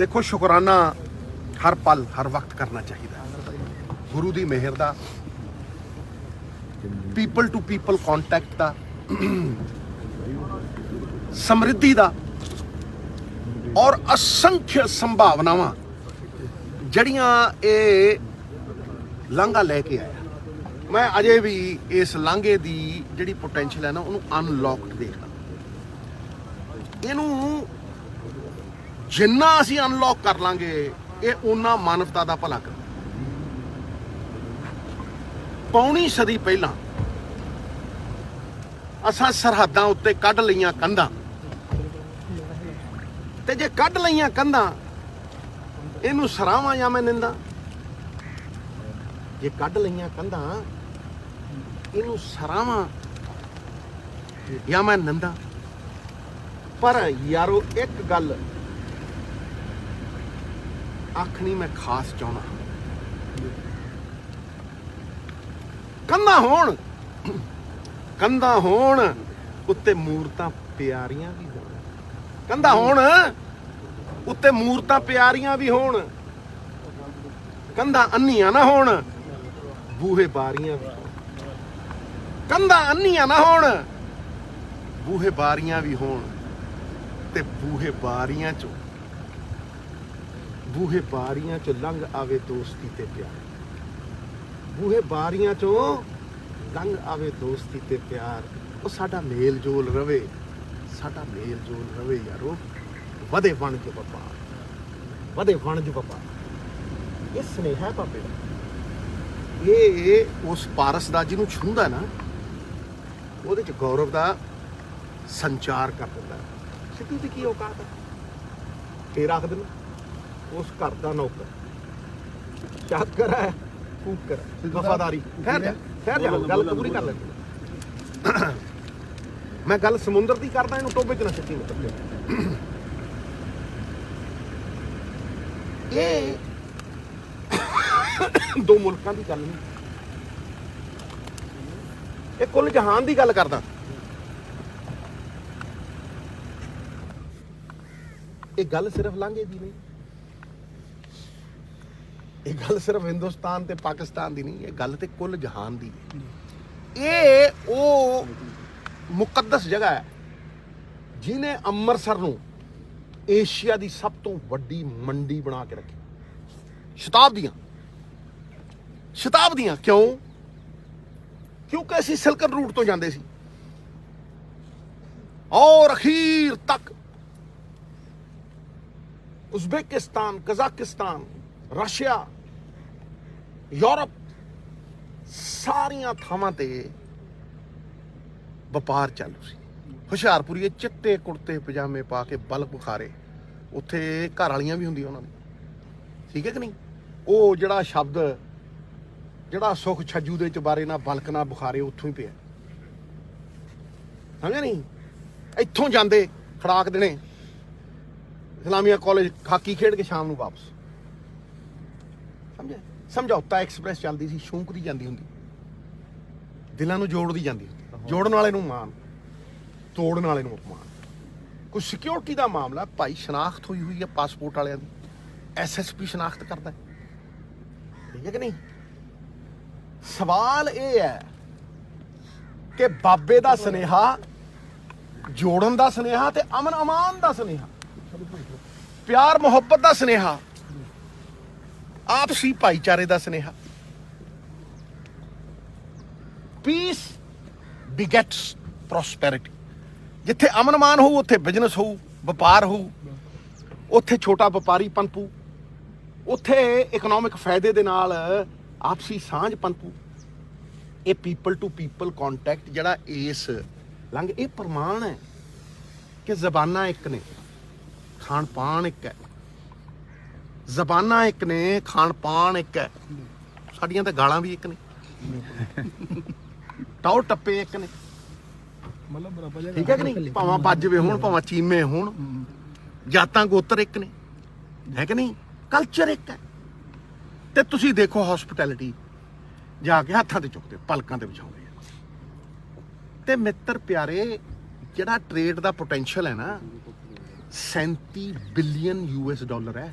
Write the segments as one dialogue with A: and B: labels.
A: ਦੇਖੋ, ਸ਼ੁਕਰਾਨਾ ਹਰ ਪਲ, ਹਰ ਵਕਤ ਕਰਨਾ ਚਾਹੀਦਾ ਗੁਰੂ ਦੀ ਮਿਹਰ ਦਾ ਪੀਪਲ ਟੂ ਪੀਪਲ ਕੰਟੈਕਟ ਦਾ, ਸਮਰਿੱਧੀ ਦਾ, ਔਰ ਅਸੰਖ ਸੰਭਾਵਨਾਵਾਂ ਜਿਹੜੀਆਂ ਇਹ ਲਾਂਘਾ ਲੈ ਕੇ ਆਇਆ। ਮੈਂ ਅਜੇ ਵੀ ਇਸ ਲਾਂਘੇ ਦੀ ਜਿਹੜੀ ਪੋਟੈਂਸ਼ੀਅਲ ਹੈ ਨਾ, ਉਹਨੂੰ ਅਨਲੌਕਡ ਦੇਖਦਾ। ਇਹਨੂੰ ਜਿੰਨਾ ਅਸੀਂ ਅਨਲੌਕ ਕਰ ਲਾਂਗੇ, ਇਹ ਉਹਨਾਂ ਮਾਨਵਤਾ ਦਾ ਭਲਾ ਕਰੂ। ਪੌਣੀ ਸਦੀ ਪਹਿਲਾਂ ਅਸਾਂ ਸਰਹੱਦਾਂ ਉੱਤੇ ਕੱਢ ਲਈਆਂ ਕੰਧਾਂ। ਤੇ ਜੇ ਕੱਢ ਲਈਆਂ ਕੰਧਾਂ, ਇਹਨੂੰ ਸਰਾਵਾਂ ਜਾਂ ਮੈਂ ਨਿੰਦਾ? ਜੇ ਕੱਢ ਲਈਆਂ ਕੰਧਾਂ, ਇਹਨੂੰ ਸਰਾਵਾਂ ਜਾਂ ਮੈਂ ਨਿੰਦਾ? ਪਰ ਯਾਰੋ, ਇੱਕ ਗੱਲ ਆਖਣੀ ਮੈਂ ਖਾਸ ਚਾਹਣਾ ਕੰਧਾਂ ਹੋਣ। ਕੰਧਾਂ ਹੋਣ, ਉੱਤੇ ਮੂਰਤਾਂ ਪਿਆਰੀਆਂ ਵੀ ਹੋਣ। ਕੰਧਾਂ ਹੋਣ, ਉੱਤੇ ਮੂਰਤਾਂ ਪਿਆਰੀਆਂ ਵੀ ਹੋਣ। ਕੰਧਾਂ ਅੰਨੀਆਂ ਨਾ ਹੋਣ, ਬੂਹੇ ਬਾਰੀਆਂ ਵੀ ਹੋਣ। ਕੰਧਾਂ ਅੰਨੀਆਂ ਨਾ ਹੋਣ, ਬੂਹੇ ਬਾਰੀਆਂ ਵੀ ਹੋਣ ਤੇ ਬੂਹੇ ਬਾਰੀਆਂ ਚੋਂ ਬੂਹੇ ਬਾਰੀਆਂ ਚੋਂ ਲੰਘ ਆਵੇ ਦੋਸਤੀ ਤੇ ਪਿਆਰ। ਬੂਹੇ ਬਾਰੀਆਂ ਚੋਂ ਲੰਘ ਆਵੇ ਦੋਸਤੀ ਤੇ ਪਿਆਰ। ਉਹ ਸਾਡਾ ਮੇਲ ਜੋਲ ਰਵੇ। ਸਾਡਾ ਮੇਲ ਜੋਲ ਰਵੇ ਯਾਰੋ। ਵਧੇ ਵਣਜ ਵਪਾਰ। ਵਧੇ ਵਣਜ ਵਪਾਰ। ਇਹ ਸਨੇਹਾ ਪਾਪੇ ਦਾ। ਇਹ ਉਸ ਪਾਰਸ ਦਾ ਜਿਹਨੂੰ ਛੂੰਦਾ ਨਾ, ਉਹਦੇ ਚ ਗੌਰਵ ਦਾ ਸੰਚਾਰ ਕਰ ਦਿੰਦਾ। ਸਿੱਧੂ ਦੀ ਕੀ ਔਕਾਤ ਹੈ? ਤੇ ਰੱਖ ਦਿਨ ਉਸ ਘਰ ਦਾ ਨੌਕਰ। ਚਾਕਰ ਹੈ ਫੂਕਰ ਵਫਾਦਾਰੀ। ਜਾ ਠਹਿਰ ਜਾ ਗੱਲ ਤਾਂ ਪੂਰੀ ਕਰ ਲੈ ਮੈਂ ਗੱਲ ਸਮੁੰਦਰ ਦੀ ਕਰਦਾ ਇਹਨੂੰ ਟੋਬੇ ਚ ਨਾ ਸਿੱਟੀ ਮਤਲਬ ਇਹ ਦੋ ਮੁਲਕਾਂ ਦੀ ਗੱਲ ਨਹੀਂ। ਇਹ ਕੁੱਲ ਜਹਾਨ ਦੀ ਗੱਲ ਕਰਦਾ। ਇਹ ਗੱਲ ਸਿਰਫ ਲਾਂਘੇ ਦੀ ਨਹੀਂ। ਇਹ ਗੱਲ ਸਿਰਫ ਹਿੰਦੁਸਤਾਨ ਤੇ ਪਾਕਿਸਤਾਨ ਦੀ ਨਹੀਂ ਇਹ ਗੱਲ ਤੇ ਕੁੱਲ ਜਹਾਨ ਦੀ ਹੈ। ਇਹ ਉਹ ਮੁਕੱਦਸ ਜਗ੍ਹਾ ਹੈ ਜਿਨੇ ਅੰਮ੍ਰਿਤਸਰ ਨੂੰ ਏਸ਼ੀਆ ਦੀ ਸਭ ਤੋਂ ਵੱਡੀ ਮੰਡੀ ਬਣਾ ਕੇ ਰੱਖੀ। ਸ਼ਤਾਬਦੀਆਂ। ਸ਼ਤਾਬਦੀਆਂ ਕਿਉਂ? ਕਿਉਂਕਿ ਅਸੀਂ ਸਿਲਕਨ ਰੂਟ ਤੋਂ ਜਾਂਦੇ ਸੀ। ਔਰ ਅਖੀਰ ਤੱਕ ਉਜ਼ਬੇਕਿਸਤਾਨ ਕਜ਼ਾਕਿਸਤਾਨ ਰਸ਼ੀਆ, ਯੂਰਪ, ਸਾਰੀਆਂ ਥਾਵਾਂ ਤੇ ਵਪਾਰ ਚਾਲੂ ਸੀ। ਹੁਸ਼ਿਆਰਪੁਰੀਏ ਚਿੱਟੇ ਕੁੜਤੇ, ਪਜਾਮੇ ਪਾ ਕੇ ਬਲਕ ਬੁਖਾਰੇ ਉੱਥੇ ਘਰ ਵਾਲੀਆਂ ਵੀ ਹੁੰਦੀਆਂ ਉਹਨਾਂ ਦੀ ਠੀਕ ਹੈ ਕਿ ਨਹੀਂ? ਉਹ ਜਿਹੜਾ ਸ਼ਬਦ, ਜਿਹੜਾ ਸੁਖ ਛੱਜੂ ਦੇ ਚ ਨਾਲ ਬਲਕ ਨਾ ਬੁਖਾਰੇ ਉੱਥੋਂ ਹੀ ਪਿਆ। ਸਮਝਿਆ ਨਹੀਂ? ਇੱਥੋਂ ਜਾਂਦੇ ਖੜਾਕ ਦੇਣੇ। ਇਸਲਾਮੀਆ ਕਾਲਜ ਹਾਕੀ ਖੇਡ ਕੇ ਸ਼ਾਮ ਨੂੰ ਵਾਪਸ। ਸਮਝਿਆ? ਸਮਝੌਤਾ ਐਕਸਪ੍ਰੈਸ ਚੱਲਦੀ ਸੀ ਸ਼ੌਂਕਦੀ ਜਾਂਦੀ ਹੁੰਦੀ। ਦਿਲਾਂ ਨੂੰ ਜੋੜਦੀ ਜਾਂਦੀ ਹੁੰਦੀ। ਜੋੜਨ ਵਾਲੇ ਨੂੰ ਮਾਨ ਤੋੜਨ ਵਾਲੇ ਨੂੰ ਅਪਮਾਨ। ਕੋਈ ਸਿਕਿਉਰਿਟੀ ਦਾ ਮਾਮਲਾ ਭਾਈ ਸ਼ਨਾਖਤ ਹੋਈ ਹੋਈ ਹੈ ਪਾਸਪੋਰਟ ਵਾਲਿਆਂ ਦੀ। ਐਸਐਸਪੀ ਸ਼ਨਾਖਤ ਕਰਦਾ। ਹੈ ਠੀਕ ਹੈ ਕਿ ਨਹੀਂ? ਸਵਾਲ ਇਹ ਹੈ ਕਿ ਬਾਬੇ ਦਾ ਸਨੇਹਾ ਜੋੜਨ ਦਾ ਸਨੇਹਾ ਤੇ ਅਮਨ ਅਮਾਨ ਦਾ ਸਨੇਹਾ। ਪਿਆਰ ਮੁਹੱਬਤ ਦਾ ਸਨੇਹਾ। ਆਪਸੀ ਭਾਈਚਾਰੇ ਦਾ ਸਨੇਹਾ। ਪੀਸ ਬਿਗੇਟਸ ਪ੍ਰੋਸਪੈਰਿਟੀ ਜਿੱਥੇ ਅਮਨ ਮਾਨ ਹੋਊ, ਉੱਥੇ ਬਿਜ਼ਨਸ ਹੋਊ, ਵਪਾਰ ਹੋਊ, ਉੱਥੇ ਛੋਟਾ ਵਪਾਰੀ ਪਨਪੂ, ਉੱਥੇ ਇਕਨੋਮਿਕ ਫਾਇਦੇ ਦੇ ਨਾਲ ਆਪਸੀ ਸਾਂਝ ਪਨਪੂ। ਇਹ ਪੀਪਲ ਟੂ ਪੀਪਲ ਕੰਟੈਕਟ ਜਿਹੜਾ ਇਸ ਲੰਘ, ਇਹ ਪ੍ਰਮਾਣ ਹੈ ਕਿ ਜ਼ਬਾਨਾਂ ਇੱਕ ਨੇ ਖਾਣ ਪਾਣ ਇੱਕ ਹੈ। ਜ਼ਬਾਨਾਂ ਇੱਕ ਨੇ ਖਾਣ ਪਾਣ ਇੱਕ ਹੈ। ਸਾਡੀਆਂ ਤਾਂ ਗਾਲਾਂ ਵੀ ਇੱਕ ਨੇ। ਟੌਰ ਟੱਪੇ ਇੱਕ ਨੇ।
B: ਮਤਲਬ ਬਰਾਬਰ ਜਗ੍ਹਾ
A: ਠੀਕ ਹੈ ਕਿ ਨਹੀਂ? ਭਾਵਾਂ ਬਾਜਵੇ ਹੋਣ ਭਾਵਾਂ ਚੀਮੇ ਹੋਣ। ਜਾਤਾਂ ਗੋਤਰ ਇੱਕ ਨੇ। ਹੈ ਕਿ ਨਹੀਂ? ਕਲਚਰ ਇੱਕ ਹੈ। ਤੇ ਤੁਸੀਂ ਦੇਖੋ ਹਸਪਿਟੈਲਿਟੀ ਜਾ ਕੇ ਹੱਥਾਂ ਤੇ ਚੁੱਕਦੇ ਪਲਕਾਂ ਤੇ ਵਿਛਾਉਂਦੇ ਤੇ ਮਿੱਤਰ ਪਿਆਰੇ ਜਿਹੜਾ ਟ੍ਰੇਡ ਦਾ ਪੋਟੈਂਸ਼ੀਅਲ ਹੈ ਨਾ 37 ਬਿਲੀਅਨ ਯੂਐਸ ਡਾਲਰ ਹੈ।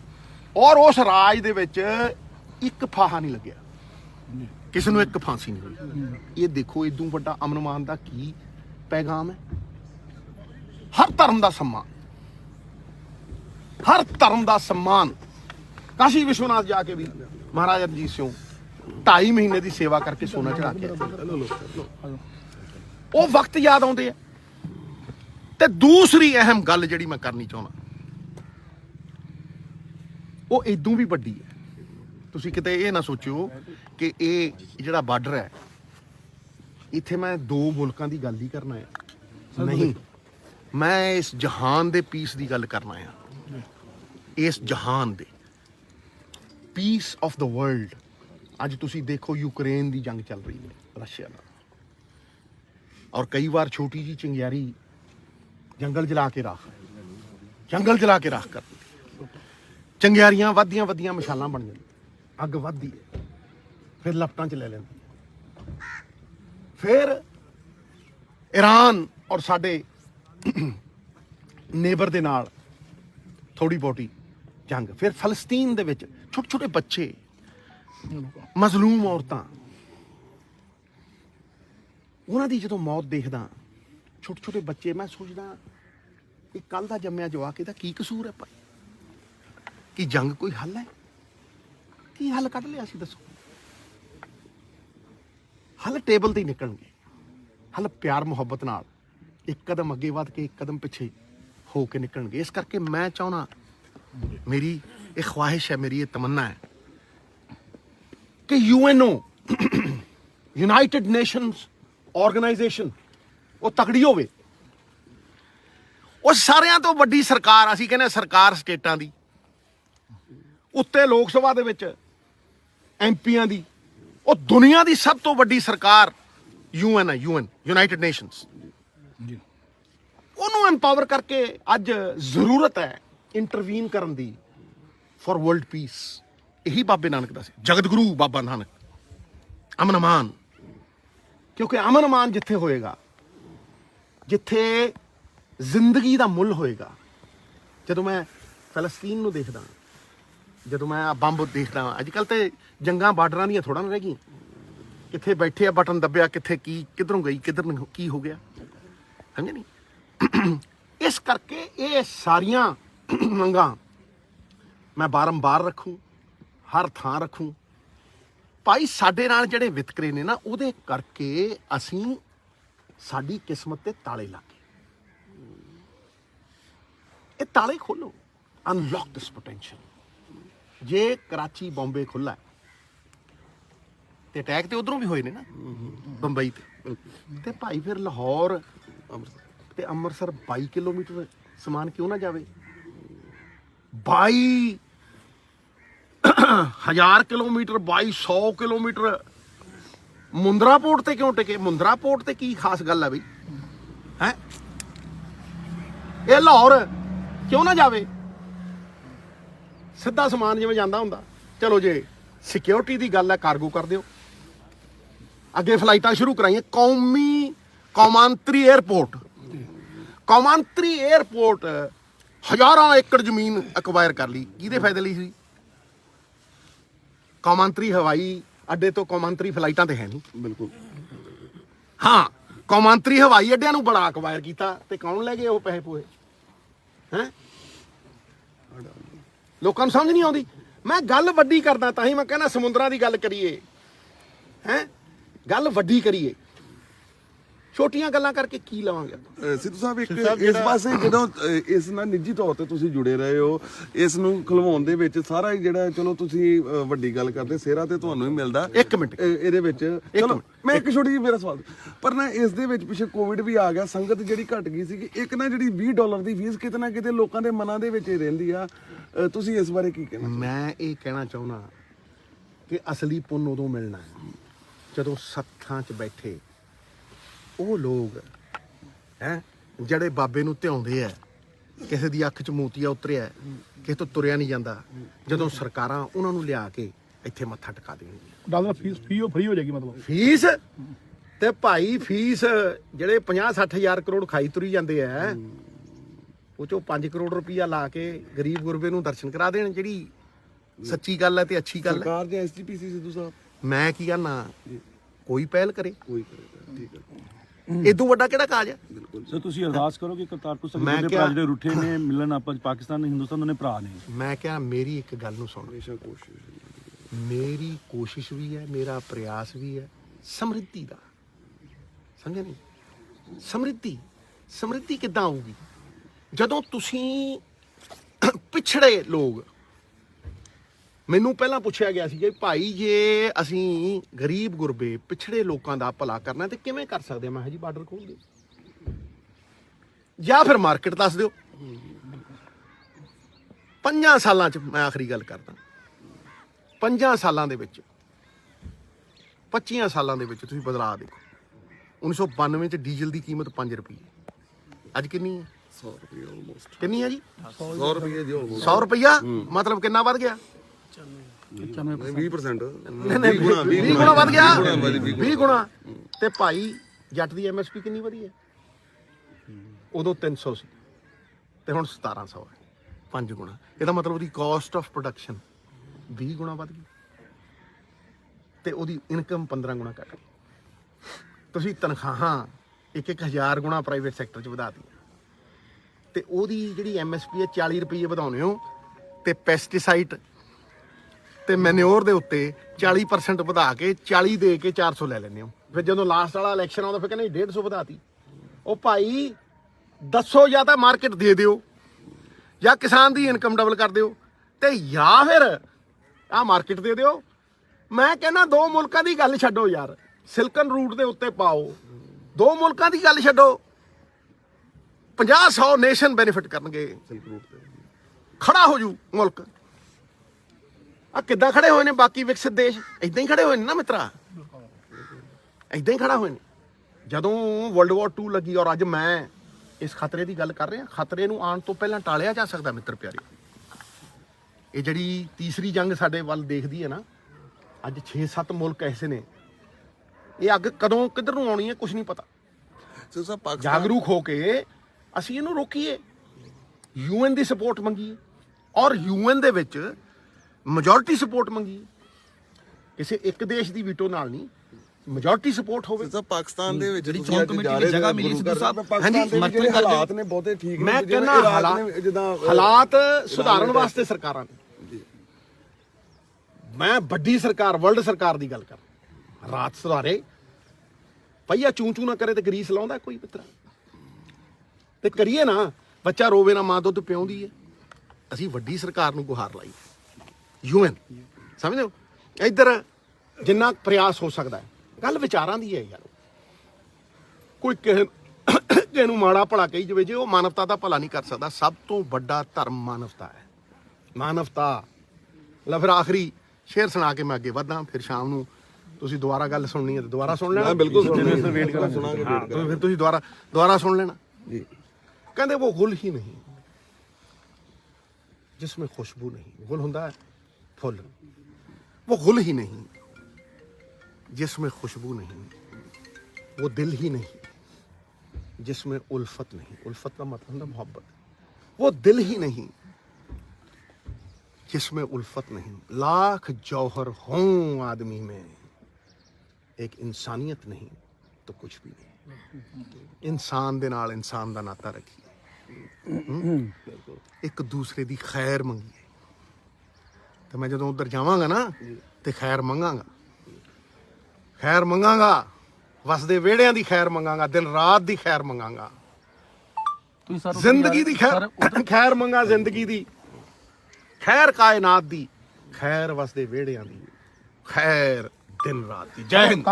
A: ਔਰ ਉਸ ਰਾਜ ਦੇ ਵਿੱਚ ਇੱਕ ਫਾਹਾ ਨਹੀਂ ਲੱਗਿਆ। ਕਿਸੇ ਨੂੰ ਇੱਕ ਫਾਂਸੀ ਨਹੀਂ ਹੋਈ। ਇਹ ਦੇਖੋ ਇਦੋਂ ਵੱਡਾ ਅਮਨਮਾਨ ਦਾ ਕੀ ਪੈਗਾਮ ਹੈ? ਹਰ ਧਰਮ ਦਾ ਸਨਮਾਨ। ਹਰ ਧਰਮ ਦਾ ਸਨਮਾਨ। ਕਾਸ਼ੀ ਵਿਸ਼ਵਨਾਥ ਜਾ ਕੇ ਵੀ ਮਹਾਰਾਜਾ ਰਣਜੀਤ ਸਿੰਘ ਢਾਈ ਮਹੀਨੇ ਦੀ ਸੇਵਾ ਕਰਕੇ ਸੋਨਾ ਚੜਾ ਕੇ ਉਹ ਵਕਤ ਯਾਦ ਆਉਂਦੇ ਆ। ਤੇ ਦੂਸਰੀ ਅਹਿਮ ਗੱਲ ਜਿਹੜੀ ਮੈਂ ਕਰਨੀ ਚਾਹੁੰਦਾ ਉਹ ਇਦੋਂ ਵੀ ਵੱਡੀ ਹੈ। ਤੁਸੀਂ ਕਿਤੇ ਇਹ ਨਾ ਸੋਚਿਓ ਕਿ ਇਹ ਜਿਹੜਾ ਬਾਰਡਰ ਹੈ ਇੱਥੇ ਮੈਂ ਦੋ ਮੁਲਕਾਂ ਦੀ ਗੱਲ ਹੀ ਕਰਨਾ ਹੈ ਨਹੀਂ ਮੈਂ ਇਸ ਜਹਾਨ ਦੇ ਪੀਸ ਦੀ ਗੱਲ ਕਰਨਾ ਹੈ ਇਸ ਜਹਾਨ ਦੇ ਪੀਸ ਆਫ ਦਾ ਵਰਲਡ ਅੱਜ ਤੁਸੀਂ ਦੇਖੋ ਯੂਕਰੇਨ ਦੀ ਜੰਗ ਚੱਲ ਰਹੀ ਹੈ ਰਸ਼ੀਆ ਨਾਲ। ਔਰ ਕਈ ਵਾਰ ਛੋਟੀ ਜੀ ਚਿੰਗਿਆਰੀ ਜੰਗਲ ਜਲਾ ਕੇ ਰੱਖ ਜੰਗਲ ਜਲਾ ਕੇ ਰੱਖ ਕਰ ਦਿੰਦੀ। ਚੰਗਿਆਰੀਆਂ ਵੱਧਦੀਆਂ ਵੱਧਦੀਆਂ ਮਸ਼ਾਲਾਂ ਬਣ ਜਾਂਦੀਆਂ। ਅੱਗ ਵੱਧਦੀ ਹੈ। ਫਿਰ ਲਪਟਾਂ 'ਚ ਲੈ ਲੈਂਦੀ ਹੈ। ਫਿਰ ਈਰਾਨ ਔਰ ਸਾਡੇ ਨੇਬਰ ਦੇ ਨਾਲ ਥੋੜੀ ਬਹੁਤੀ ਜੰਗ। ਫਿਰ ਫਲਸਤੀਨ ਦੇ ਵਿੱਚ ਛੋਟੇ ਛੋਟੇ ਬੱਚੇ, ਮਜ਼ਲੂਮ ਔਰਤਾਂ, ਉਹਨਾਂ ਦੀ ਜਦੋਂ ਮੌਤ ਦੇਖਦਾ, ਛੋਟੇ ਛੋਟੇ ਬੱਚੇ, ਮੈਂ ਸੋਚਦਾ, ਇਹ ਕੱਲ ਦਾ ਜੰਮਿਆ ਜਵਾਕ, ਇਹਦਾ ਕੀ ਕਸੂਰ ਹੈ ਭਾਈ? ਕਿ ਜੰਗ ਕੋਈ ਹੱਲ ਹੈ? ਕੀ ਹੱਲ ਕੱਢ ਲਿਆ ਸੀ ਦੱਸੋ? ਹੱਲ ਟੇਬਲ ਤੇ ਹੀ ਨਿਕਲਣਗੇ। ਹੱਲ ਪਿਆਰ ਮੁਹੱਬਤ ਨਾਲ। ਇੱਕ ਕਦਮ ਅੱਗੇ ਵੱਧ ਕੇ ਇੱਕ ਕਦਮ ਪਿੱਛੇ ਹੋ ਕੇ ਨਿਕਲਣਗੇ। ਇਸ ਕਰਕੇ ਮੈਂ ਚਾਹਣਾ ਮੇਰੀ ਇਹ ਖਵਾਹਿਸ਼ ਹੈ, ਮੇਰੀ ਇਹ ਤਮੰਨਾ ਹੈ ਕਿ ਯੂਐਨਓ, ਯੂਨਾਈਟਿਡ ਨੇਸ਼ਨਸ ਆਰਗੇਨਾਈਜੇਸ਼ਨ, ਉਹ ਤਕੜੀ ਹੋਵੇ। ਉਹ ਸਾਰਿਆਂ ਤੋਂ ਵੱਡੀ ਸਰਕਾਰ ਅਸੀਂ ਕਹਿੰਦੇ ਸਰਕਾਰ ਸਟੇਟਾਂ ਦੀ। ਉੱਤੇ ਲੋਕ ਸਭਾ ਦੇ ਵਿੱਚ ਐਮਪੀਆਂ ਦੀ। ਉਹ ਦੁਨੀਆ ਦੀ ਸਭ ਤੋਂ ਵੱਡੀ ਸਰਕਾਰ ਯੂਐਨ ਹੈ ਯੂਐਨ ਯੂਨਾਈਟਿਡ ਨੇਸ਼ਨਸ ਉਹਨੂੰ ਐਮਪਾਵਰ ਕਰਕੇ ਅੱਜ ਜ਼ਰੂਰਤ ਹੈ ਇੰਟਰਵੀਨ ਕਰਨ ਦੀ ਫॉर ਵਰਲਡ ਪੀਸ ਇਹੀ ਬਾਬੇ ਨਾਨਕ ਦਾ ਸੀ। ਜਗਤ ਗੁਰੂ ਬਾਬਾ ਨਾਨਕ ਅਮਨ ਅਮਾਨ ਕਿਉਂਕਿ ਅਮਨ ਅਮਾਨ ਜਿੱਥੇ ਹੋਏਗਾ ਜਿੱਥੇ ਜ਼ਿੰਦਗੀ ਦਾ ਮੁੱਲ ਹੋਏਗਾ ਜਦੋਂ ਮੈਂ ਫਲਸਤੀਨ ਨੂੰ ਦੇਖਦਾ ਜਦੋਂ ਮੈਂ ਆ ਬੰਬ ਦੇਖਦਾ ਅੱਜ ਕੱਲ ਤੇ ਜੰਗਾਂ ਬਾਰਡਰਾਂ ਦੀਆਂ ਥੋੜਾ ਨਾ ਰਹਿ ਗਈਆਂ। ਕਿੱਥੇ ਬੈਠੇ ਆ, ਬਟਨ ਦੱਬਿਆ, ਕਿੱਥੇ ਕੀ, ਕਿੱਧਰੋਂ ਗਈ, ਕਿੱਧਰ ਨੂੰ ਕੀ ਹੋ ਗਿਆ। ਸਮਝੇ ਨਹੀਂ ਇਸ ਕਰਕੇ ਇਹ ਸਾਰੀਆਂ ਮੰਗਾਂ ਮੈਂ ਬਾਰੰਬਾਰ ਰੱਖੂ, ਹਰ ਥਾਂ ਰੱਖੂ। ਭਾਈ, ਸਾਡੇ ਨਾਲ ਜਿਹੜੇ ਵਿਤਕਰੇ ਨੇ ਨਾ, ਉਹਦੇ ਕਰਕੇ ਅਸੀਂ ਸਾਡੀ ਕਿਸਮਤ ਤੇ ਤਾਲੇ ਲੱਗੇ। ਇਹ ਤਾਲੇ ਖੋਲੋ। ਅਨਲੌਕ ਦਿਸ ਪੋਟੈਂਸ਼ੀਅਲ ਜੇ ਕਰਾਚੀ, ਬੰਬੇ ਖੁੱਲਾ ਤੇ ਅਟੈਕ ਤੇ ਉਧਰੋਂ ਵੀ ਹੋਏ ਨੇ ਨਾ, ਬੰਬਈ ਤੇ। ਤੇ ਭਾਈ ਫਿਰ ਲਾਹੌਰ ਤੇ ਅੰਮ੍ਰਿਤਸਰ 22 ਕਿਲੋਮੀਟਰ ਸਮਾਨ ਕਿਉਂ ਨਾ ਜਾਵੇ? 22 ਹਜ਼ਾਰ ਕਿਲੋਮੀਟਰ 2200 ਕਿਲੋਮੀਟਰ। ਮੁੰਦਰਾ ਪੋਰਟ ਤੇ ਕਿਉਂ ਟਿਕੇ? ਮੁੰਦਰਾ ਪੋਰਟ ਤੇ ਕੀ ਖਾਸ ਗੱਲ ਹੈ ਬਈ? ਹੈ? ਇਹ ਲਾਹੌਰ ਕਿਉਂ ਨਾ ਜਾਵੇ? ਸਿੱਧਾ ਸਮਾਨ ਜਿਵੇਂ ਜਾਂਦਾ ਹੁੰਦਾ। ਚਲੋ ਜੇ ਸਿਕਿਉਰਿਟੀ ਦੀ ਗੱਲ ਹੈ ਕਾਰਗੋ ਕਰ ਦਿਓ। ਅੱਗੇ ਫਲਾਈਟਾਂ ਸ਼ੁਰੂ ਕਰਾਈਆਂ। ਕੌਮੀ ਕੌਮਾਂਤਰੀ 에ਅਰਪੋਰਟ ਕੌਮਾਂਤਰੀ 에ਅਰਪੋਰਟ ਹਜ਼ਾਰਾਂ ਏਕੜ ਜ਼ਮੀਨ ਅਕਵਾਇਰ ਕਰ ਲਈ। ਕਿਹਦੇ ਫਾਇਦੇ ਲਈ ਸੀ? ਕੌਮਾਂਤਰੀ ਹਵਾਈ ਅੱਡੇ ਤੋਂ ਕੌਮਾਂਤਰੀ ਫਲਾਈਟਾਂ ਤੇ ਹੈ ਨਹੀਂ।
C: ਬਿਲਕੁਲ।
A: ਹਾਂ ਕੌਮਾਂਤਰੀ ਹਵਾਈ ਅੱਡਿਆਂ ਨੂੰ ਬੜਾ ਅਕਵਾਇਰ ਕੀਤਾ। ਤੇ ਕੌਣ ਲੈ ਗਏ ਉਹ ਪੈਸੇ ਪੂਏ ਹੈ? ਲੋਕਾਂ ਨੂੰ ਸਮਝ ਨਹੀਂ ਆਉਂਦੀ। ਮੈਂ ਗੱਲ ਵੱਡੀ ਕਰਦਾ ਤਾਂ ਹੀ ਮੈਂ ਕਹਿੰਦਾ ਸਮੁੰਦਰਾਂ ਦੀ ਗੱਲ ਕਰੀਏ। ਹੈ? ਗੱਲ ਵੱਡੀ ਕਰੀਏ। ਛੋਟੀਆਂ ਗੱਲਾਂ ਕਰਕੇ ਕੀ ਲਵਾਂਗੇ ਆਪਾਂ?
C: ਅਹ ਸਿੱਧੂ ਸਾਹਿਬ ਇੱਕ ਇਸ ਪਾਸੇ ਜਦੋਂ ਅਹ, ਇਸ ਨਾਲ ਨਿੱਜੀ ਤੌਰ ਤੇ ਤੁਸੀਂ ਜੁੜੇ ਰਹੇ ਹੋ ਇਸ ਨੂੰ ਖਲਵਾਉਣ ਦੇ ਵਿੱਚ ਸਾਰਾ ਹੀ ਜਿਹੜਾ ਚਲੋ ਤੁਸੀਂ ਅਹ, ਵੱਡੀ ਗੱਲ ਕਰਦੇ ਸਿਹਰਾ ਤੇ ਤੁਹਾਨੂੰ ਹੀ ਮਿਲਦਾ।
A: ਇੱਕ ਮਿੰਟ।
C: ਇਹ- ਇਹਦੇ ਵਿੱਚ ਚਲੋ। ਮੈਂ ਇੱਕ ਛੋਟੀ ਜਿਹੀ ਮੇਰਾ ਸਵਾਲ। ਪਰ ਨਾ ਇਸ ਦੇ ਵਿੱਚ ਪਿੱਛੇ ਕੋਵਿਡ ਵੀ ਆ ਗਿਆ ਸੰਗਤ ਜਿਹੜੀ ਘਟ ਗਈ ਸੀ ਇੱਕ ਨਾ ਜਿਹੜੀ 20 ਡਾਲਰ ਦੀ ਫੀਸ ਕਿਤੇ ਨਾ ਕਿਤੇ ਲੋਕਾਂ ਦੇ ਮਨਾਂ ਦੇ ਵਿੱਚ ਹੀ ਰਹਿੰਦੀ ਆ। ਅਹ, ਤੁਸੀਂ ਇਸ ਬਾਰੇ ਕੀ ਕਹਿਣਾ
A: ਮੈਂ ਇਹ ਕਹਿਣਾ ਚਾਹੁੰਦਾ ਕਿ ਅਸਲੀ ਪੁੰਨ ਉਦੋਂ ਮਿਲਣਾ ਹੈ ਜਦੋਂ ਸੱਥਾਂ 'ਚ ਬੈਠੇ ਉਹ ਲੋਕ ਹੈ ਜਿਹੜੇ ਬਾਬੇ ਨੂੰ ਧਿਆਉਂਦੇ ਆ ਕਿਸੇ ਦੀ ਅੱਖ 'ਚ ਮੋਤੀਆ ਉਤਰਿਆ ਕਿਸੇ ਤੋਂ ਤੁਰਿਆ ਨਹੀਂ ਜਾਂਦਾ ਜਦੋਂ ਸਰਕਾਰਾਂ ਉਹਨਾਂ ਨੂੰ ਲਿਆ ਕੇ ਇੱਥੇ ਮੱਥਾ ਟਿਕਾ ਦੇਣਗੀਆਂ।
B: ਡਾਲਰ ਫੀਸ ਫੀ ਉਹ ਫ੍ਰੀ ਹੋ ਜਾਏਗੀ ਮਤਲਬ।
A: ਫੀਸ? ਤੇ ਭਾਈ ਫੀਸ ਜਿਹੜੇ 50 60 ਹਜ਼ਾਰ ਕਰੋੜ ਖਾਈ ਤੁਰੀ ਜਾਂਦੇ ਆ ਉਹ ਚੋਂ 5 ਕਰੋੜ ਰੁਪਈਆ ਲਾ ਕੇ ਗਰੀਬ ਗੁਰਬੇ ਨੂੰ ਦਰਸ਼ਨ ਕਰਾ ਦੇਣ ਜਿਹੜੀ ਸੱਚੀ ਗੱਲ ਹੈ ਤੇ ਅੱਛੀ ਗੱਲ ਹੈ।
C: ਸਰਕਾਰ ਜਾਂ ਐਸਜੀਪੀਸੀ ਸਿੱਧੂ ਸਾਹਿਬ।
A: ਮੈਂ ਕੀ ਕਹਿਣਾ ਕੋਈ ਪਹਿਲ ਕਰੇ।
C: ਕੋਈ ਕਰੇਗਾ ਠੀਕ ਹੈ।
A: ਇਦੋਂ ਵੱਡਾ ਕਿਹੜਾ ਕਾਜ ਹੈ
D: ਸਰ ਤੁਸੀਂ ਅਰਦਾਸ ਕਰੋ ਕਿ ਕਰਤਾਰਪੁਰ
A: ਮੈਂ
D: ਸਾਹਿਬ ਦੇ
A: ਕਿਹਾ-
D: ਭਰਾ ਜਿਹੜੇ ਰੁੱਠੇ ਨੇ ਮਿਲਣ ਆਪਾਂ ਪਾਕਿਸਤਾਨ ਹਿੰਦੁਸਤਾਨ ਦੋਨੇ ਭਰਾ ਨੇ।
A: ਮੈਂ ਕਿਹਾ ਮੇਰੀ ਇੱਕ ਗੱਲ ਨੂੰ ਸੁਣ।
C: ਹਮੇਸ਼ਾ ਕੋਸ਼ਿਸ਼
A: ਮੇਰੀ ਕੋਸ਼ਿਸ਼ ਵੀ ਹੈ ਮੇਰਾ ਪ੍ਰਯਾਸ ਵੀ ਹੈ ਸਮਰਿੱਧੀ ਦਾ। ਸਮਝਿਆ ਨਹੀਂ? ਸਮਰਿੱਧੀ। ਸਮਰਿੱਧੀ ਕਿੱਦਾਂ ਆਊਗੀ ਜਦੋਂ ਤੁਸੀਂ ਪਿਛੜੇ ਲੋਕ ਮੈਨੂੰ ਪਹਿਲਾਂ ਪੁੱਛਿਆ ਗਿਆ ਸੀ ਕਿ ਭਾਈ ਜੇ ਅਸੀਂ ਗਰੀਬ ਗੁਰਬੇ ਪਿਛੜੇ ਲੋਕਾਂ ਦਾ ਭਲਾ ਕਰਨਾ ਤੇ ਕਿਵੇਂ ਕਰ ਸਕਦੇ ਮੈਂ ਜੀ ਬਾਰਡਰ ਖੋਲ ਦਿਓ। ਜਾਂ ਫਿਰ ਮਾਰਕੀਟ ਦੱਸ ਦਿਓ। ਪੰਜਾਂ ਸਾਲਾਂ ਚ ਮੈਂ ਆਖਰੀ ਗੱਲ ਕਰਦਾ। ਪੰਜਾਂ ਸਾਲਾਂ ਦੇ ਵਿੱਚ 25 ਸਾਲਾਂ ਦੇ ਵਿੱਚ ਤੁਸੀਂ ਬਦਲਾਅ ਦੇਖੋ। 1992 ਚ ਡੀਜ਼ਲ ਦੀ ਕੀਮਤ 5 ਰੁਪਏ। ਅੱਜ ਕਿੰਨੀ ਹੈ?
C: 100 ਰੁਪਏ ਆਲਮੋਸਟ
A: ਕਿੰਨੀ ਹੈ ਜੀ?
C: 100 ਰੁਪਏ almost।
A: 100 ਰੁਪਇਆ ਮਤਲਬ ਕਿੰਨਾ ਵੱਧ ਗਿਆ?
C: ਨਹੀਂ 20%
A: ਨਹੀਂ ਨਹੀਂ 20 ਗੁਣਾ ਵੱਧ ਗਿਆ। 20 ਗੁਣਾ ਤੇ ਭਾਈ ਜੱਟ ਦੀ ਐਮਐਸਪੀ ਕਿੰਨੀ ਵਧੀ ਹੈ? ਉਦੋਂ 300 ਸੀ ਤੇ ਹੁਣ 1700 ਹੈ। 5 ਗੁਣਾ। ਇਹਦਾ ਮਤਲਬ ਉਹਦੀ ਕਾਸਟ ਆਫ ਪ੍ਰੋਡਕਸ਼ਨ 20 ਗੁਣਾ ਵੱਧ ਗਈ। ਤੇ ਉਹਦੀ ਇਨਕਮ 15 ਗੁਣਾ ਘਟ ਗਈ। ਤੁਸੀਂ ਤਨਖਾਹਾਂ ਇੱਕ ਇੱਕ ਹਜ਼ਾਰ ਗੁਣਾ ਪ੍ਰਾਈਵੇਟ ਸੈਕਟਰ 'ਚ ਵਧਾ ਦਿੱਤੀਆਂ। ਤੇ ਉਹਦੀ ਜਿਹੜੀ ਐਮਐਸਪੀ ਹੈ 40 ਰੁਪਏ ਵਧਾਉਣੇ ਹੋ। ਤੇ ਪੈਸਟੀਸਾਈਡ ਤੇ ਮੈਨਿਓਰ ਦੇ ਉੱਤੇ 40% ਵਧਾ ਕੇ 40 ਦੇ ਕੇ 400 ਲੈ ਲੈਂਦੇ ਹੋ। ਫਿਰ ਜਦੋਂ ਲਾਸਟ ਵਾਲਾ ਇਲੈਕਸ਼ਨ ਆਉਂਦਾ, ਫਿਰ ਕਹਿੰਦੇ 150 ਵਧਾਤੀ। ਉਹ ਭਾਈ ਦੱਸੋ ਜਾਂ ਤਾਂ ਮਾਰਕੀਟ ਦੇ ਦਿਓ, ਜਾਂ ਕਿਸਾਨ ਦੀ ਇਨਕਮ ਡਬਲ ਕਰ ਦਿਓ, ਤੇ ਜਾਂ ਫਿਰ ਆ ਮਾਰਕੀਟ ਦੇ ਦਿਓ। ਮੈਂ ਕਹਿੰਦਾ ਦੋ ਮੁਲਕਾਂ ਦੀ ਗੱਲ ਛੱਡੋ ਯਾਰ, ਸਿਲਕਨ ਰੂਟ ਦੇ ਉੱਤੇ ਪਾਓ। ਦੋ ਮੁਲਕਾਂ ਦੀ ਗੱਲ ਛੱਡੋ 50 100 ਨੇਸ਼ਨ ਬੈਨੀਫਿਟ ਕਰਨਗੇ।
C: ਸਿਲਕ ਰੂਟ ਤੇ
A: ਖੜਾ ਹੋ ਜੂ ਮੁਲਕ। ਆ ਕਿੱਦਾਂ ਖੜੇ ਹੋਏ ਨੇ ਬਾਕੀ ਵਿਕਸਿਤ ਦੇਸ਼? ਇਦਾਂ ਹੀ ਖੜੇ ਹੋਏ ਨੇ ਨਾ ਮਿੱਤਰਾ? ਇਦਾਂ ਹੀ ਖੜਾ ਹੋਏ ਨੇ। ਜਦੋਂ ਵਰਲਡ ਵਾਰ 2 ਲੱਗੀ ਔਰ ਅੱਜ ਮੈਂ ਇਸ ਖਤਰੇ ਦੀ ਗੱਲ ਕਰ ਰਿਹਾ ਖਤਰੇ ਨੂੰ ਆਉਣ ਤੋਂ ਪਹਿਲਾਂ ਟਾਲਿਆ ਜਾ ਸਕਦਾ ਮਿੱਤਰ ਪਿਆਰੇ। ਇਹ ਜਿਹੜੀ ਤੀਸਰੀ ਜੰਗ ਸਾਡੇ ਵੱਲ ਦੇਖਦੀ ਹੈ ਨਾ ਅੱਜ 6-7 ਮੁਲਕ ਐਸੇ ਨੇ। ਇਹ ਅੱਗ ਕਦੋਂ ਕਿੱਧਰ ਨੂੰ ਆਉਣੀ ਹੈ ਕੁਝ ਨਹੀਂ ਪਤਾ।
C: ਸਿੱਧੂ ਸਾਹਿਬ ਪਾਕਿਸਤਾਨ
A: ਜਾਗਰੂਕ ਹੋ ਕੇ ਅਸੀਂ ਇਹਨੂੰ ਰੋਕੀਏ। ਯੂਐਨ ਦੀ ਸਪੋਰਟ ਮੰਗੀਏ। ਔਰ ਯੂਐਨ ਦੇ ਵਿੱਚ ਮੈਜੋਰਿਟੀ ਸਪੋਰਟ ਮੰਗੀਏ ਕਿਸੇ ਇੱਕ ਦੇਸ਼ ਦੀ ਵੀਟੋ ਨਾਲ ਨਹੀਂ ਮੈਜੋਰਿਟੀ ਸਪੋਰਟ ਹੋਵੇ।
C: ਸਾਹਿਬ ਪਾਕਿਸਤਾਨ ਦੇ ਵਿੱਚ
E: ਜਿਹੜੀ ਚੋਣ ਕਮੇਟੀ ਦੀ ਜਗ੍ਹਾ ਮਿਲੀ ਸਿੱਧੂ ਸਾਹਿਬ।
A: ਹਾਂਜੀ,
E: ਮਰਕਜ਼
C: ਹਾਲਾਤ ਨੇ ਬਹੁਤੇ ਠੀਕ ਨੇ
A: ਮੈਂ ਕਹਿੰਦਾ ਹਾਲਾਤ
C: ਨੇ ਜਿੱਦਾਂ ਅਹ,
A: ਹਾਲਾਤ ਸੁਧਾਰਨ ਵਾਸਤੇ ਸਰਕਾਰਾਂ ਨੇ। ਮੈਂ ਵੱਡੀ ਸਰਕਾਰ ਵਰਲਡ ਸਰਕਾਰ ਦੀ ਗੱਲ ਕਰ ਰਾਤ ਸੁਧਾਰੇ। ਪਈਆ ਚੂੰ ਚੂੰ ਨਾ ਕਰੇ ਤੇ ਗਰੀਸ ਲਾਉਂਦਾ ਕੋਈ ਮਿੱਤਰਾ ਤੇ ਕਰੀਏ ਨਾ ਬੱਚਾ ਰੋਵੇ ਨਾ ਮਾਂ ਦੁੱਧ ਪਿਆਉਂਦੀ ਹੈ ਅਸੀਂ ਵੱਡੀ ਸਰਕਾਰ ਨੂੰ ਗੁਹਾਰ ਲਾਈ। ਹਿਊਮਨ ਸਮਝਦੇ ਹੋ? ਇੱਧਰ ਜਿੰਨਾ ਪ੍ਰਯਾਸ ਹੋ ਸਕਦਾ ਹੈ ਗੱਲ ਵਿਚਾਰਾਂ ਦੀ ਹੈ ਯਾਰ। ਕੋਈ ਕਿਸੇ ਕਿਸੇ ਨੂੰ ਮਾੜਾ ਭਲਾ ਕਹੀ ਜਾਵੇ ਜੇ ਉਹ ਮਾਨਵਤਾ ਦਾ ਭਲਾ ਨਹੀਂ ਕਰ ਸਕਦਾ ਸਭ ਤੋਂ ਵੱਡਾ ਧਰਮ ਮਾਨਵਤਾ ਹੈ। ਮਾਨਵਤਾ। ਲੈ ਆਖਰੀ ਸ਼ੇਰ ਸੁਣਾ ਕੇ ਮੈਂ ਅੱਗੇ ਵਧਾਂ ਫਿਰ ਸ਼ਾਮ ਨੂੰ ਤੁਸੀਂ ਦੁਬਾਰਾ ਗੱਲ ਸੁਣਨੀ ਹੈ ਦੁਬਾਰਾ ਸੁਣ ਲੈਣਾ।
C: ਬਿਲਕੁਲ ਸੁਣਨੀ ਹੈ ਵੇਟ ਕਰਾਂ ਸੁਣਾਂਗੇ
A: ਵੇਟ ਕਰਾਂ ਫਿਰ ਤੁਸੀਂ ਦੁਬਾਰਾ ਦੁਬਾਰਾ ਸੁਣ ਲੈਣਾ।
C: ਜੀ।
A: ਕਹਿੰਦੇ ਉਹ ਗੁਲ ਹੀ ਨਹੀਂ। ਜਿਸ ਵਿੱਚ ਖੁਸ਼ਬੂ ਨਹੀਂ ਗੁਲ ਹੁੰਦਾ ਹੈ। ਫੁੱਲ वो गुल ही नहीं जिसमें खुशबू नहीं वो दिल ही नहीं जिसमें उल्फत नहीं उल्फत का मतलब होता है मोहब्बत वो दिल ही नहीं जिसमें उल्फत नहीं लाख जौहर हों आदमी में एक इंसानियत नहीं तो कुछ भी नहीं ਇਨਸਾਨ ਦੇ ਨਾਲ ਇਨਸਾਨ ਦਾ ਨਾਤਾ ਰੱਖੀਏ ਹਮ? ਇੱਕ ਦੂਸਰੇ ਦੀ ਖੈਰ ਮੰਗੀਏ ਤੇ ਮੈਂ ਜਦੋਂ ਉਧਰ ਜਾਵਾਂਗਾ ਨਾ ਤੇ ਖੈਰ ਮੰਗਾਂਗਾ। ਖੈਰ ਮੰਗਾਂਗਾ। ਵਸਦੇ ਵਿਹੜਿਆਂ ਦੀ ਖੈਰ ਮੰਗਾਂਗਾ ਦਿਨ ਰਾਤ ਦੀ ਖੈਰ ਮੰਗਾਂਗਾ।
B: ਤੁਸੀਂ ਸਰ ਉੱਧਰ
A: ਜ਼ਿੰਦਗੀ ਦੀ ਖੈਰ ਖੈਰ ਮੰਗਾ ਜ਼ਿੰਦਗੀ ਦੀ। ਖੈਰ ਕਾਇਨਾਤ ਦੀ। ਖੈਰ ਵਸਦੇ ਵਿਹੜਿਆਂ ਦੀ। ਖੈਰ ਦਿਨ ਰਾਤ ਦੀ। ਜੈ ਹਿੰਦ।